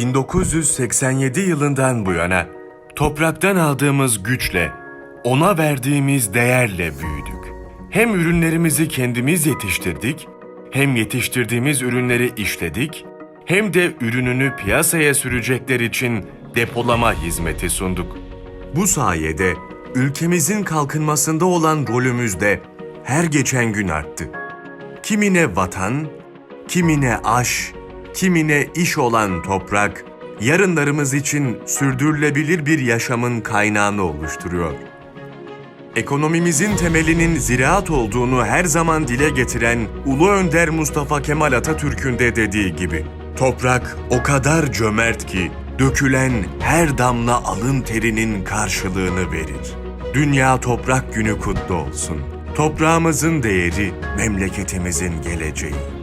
1987 yılından bu yana topraktan aldığımız güçle, ona verdiğimiz değerle büyüdük. Hem ürünlerimizi kendimiz yetiştirdik, hem yetiştirdiğimiz ürünleri işledik, hem de ürününü piyasaya sürecekler için depolama hizmeti sunduk. Bu sayede ülkemizin kalkınmasında olan rolümüz de her geçen gün arttı. Kimine vatan, kimine aş, kimine iş olan toprak, yarınlarımız için sürdürülebilir bir yaşamın kaynağını oluşturuyor. Ekonomimizin temelinin ziraat olduğunu her zaman dile getiren Ulu Önder Mustafa Kemal Atatürk'ün de dediği gibi, toprak o kadar cömert ki dökülen her damla alın terinin karşılığını verir. Dünya Toprak Günü kutlu olsun. Toprağımızın değeri, memleketimizin geleceği.